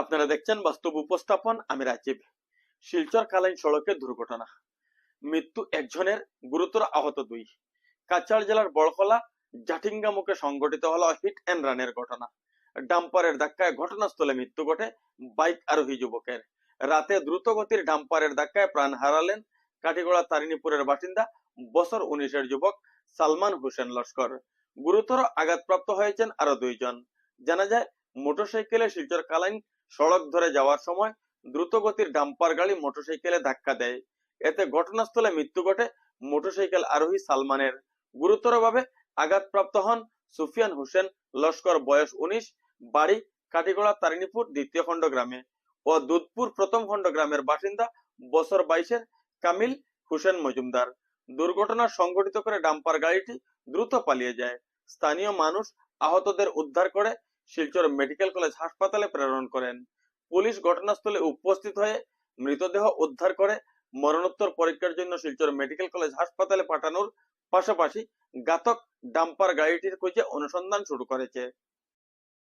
আপনারা দেখছেন বাস্তব উপস্থাপন, আমি রাজীব। শিলচর কালাইন সড়কে দুর্ঘটনা। মৃত্যু একজনের, গুরুতর আহত দুই। কাছাড় জেলার বড়খলা জাটিঙ্গা মুখে সংঘটিত হলো হিট অ্যান্ড রানের ঘটনা। ডাম্পারের ধাক্কায় ঘটনাস্থলে মৃত্যু ঘটে বাইক আরোহী যুবকের। রাতে দ্রুত গতির ডাম্পারের ধাক্কায় প্রাণ হারালেন কাটিগড়া তারিণীপুরের বাসিন্দা বছর উনিশের যুবক সালমান হোসেন লস্কর। গুরুতর আঘাতপ্রাপ্ত হয়েছেন আরও দুইজন। জানা যায়, মোটরসাইকেলে শিলচর কালাইন সড়ক ধরে যাওয়ার সময় দ্রুত গতির ডাম্পার গাড়ি মোটরসাইকেলে ধাক্কা দেয়। এতে ঘটনাস্থলে মৃত্যু ঘটে মোটরসাইকেল আরোহী সালমানের। গুরুতরভাবে আঘাতপ্রাপ্ত হন সুফিয়ান হোসেন লস্কর, বয়স উনিশ বাড়ি কাটিগড়া তারিণীপুর দ্বিতীয় খণ্ড গ্রামে ও দুধপুর প্রথম খণ্ড গ্রামের বাসিন্দা বছর বাইশের কামিল হোসেন মজুমদার। দুর্ঘটনা সংঘটিত করে ডাম্পার গাড়িটি দ্রুত পালিয়ে যায়। স্থানীয় মানুষ আহতদের উদ্ধার করে শিলচর মেডিকেল কলেজ হাসপাতালে প্রেরণ করেন। পুলিশ ঘটনাস্থলে উপস্থিত হয়ে মৃতদেহ উদ্ধার করে মরণোত্তর পরীক্ষার জন্য শিলচর মেডিকেল কলেজ হাসপাতালে পাঠানোর পাশাপাশি ঘাতক ডাম্পার গাড়িটির খুঁজে অনুসন্ধান শুরু করেছে।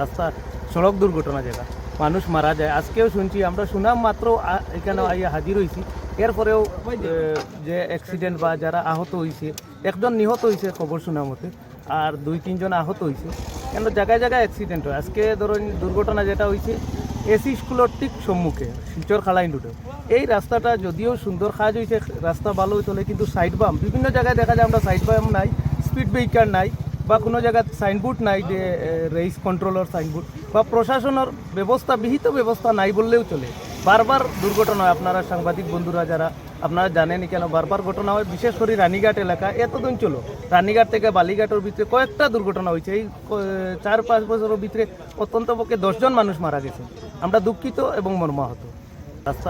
রাস্তার সড়ক দুর্ঘটনা জায়গা মানুষ মারা যায়। আজকেও শুনছি আমরা শুনাম মাত্র এখানে আইয়া হাজির হয়েছি এরপরেও যে। অ্যাক্সিডেন্ট বা যারা আহত হয়েছে একজন নিহত হয়েছে খবর শোনা মতে আর দুই তিনজন আহত হয়েছে কেন জায়গায় জায়গায় অ্যাক্সিডেন্ট হয়। আজকে ধরুন দুর্ঘটনা যেটা হয়েছে এসি স্কুলের ঠিক সম্মুখে শিলচর খালাইন রুটে এই রাস্তাটা যদিও সুন্দর কাজ হয়েছে রাস্তা ভালো চলে কিন্তু সাইড বাম বিভিন্ন জায়গায় দেখা যায় আমরা সাইড বাম নাই স্পিড ব্রেকার নাই। বা কোনো জায়গায় সাইনবোর্ড নাই যে রেস কন্ট্রোলর সাইনবোর্ড বা প্রশাসনের ব্যবস্থা, বিহিত ব্যবস্থা নাই বললেও চলে। বারবার দুর্ঘটনা হয়, আপনারা সাংবাদিক বন্ধুরা যারা, আপনারা জানেনই কেন বারবার ঘটনা হয়, বিশেষ করে রানীঘাট এলাকা, এতদিন চলো, রানীঘাট থেকে বালিঘাটের ভিতরে কয়েকটা দুর্ঘটনা হয়েছে। এই চার পাঁচ বছরের ভিতরে অত্যন্ত পক্ষে দশজন মানুষ মারা গেছে। আমরা দুঃখিত এবং মর্মাহত। রাস্তা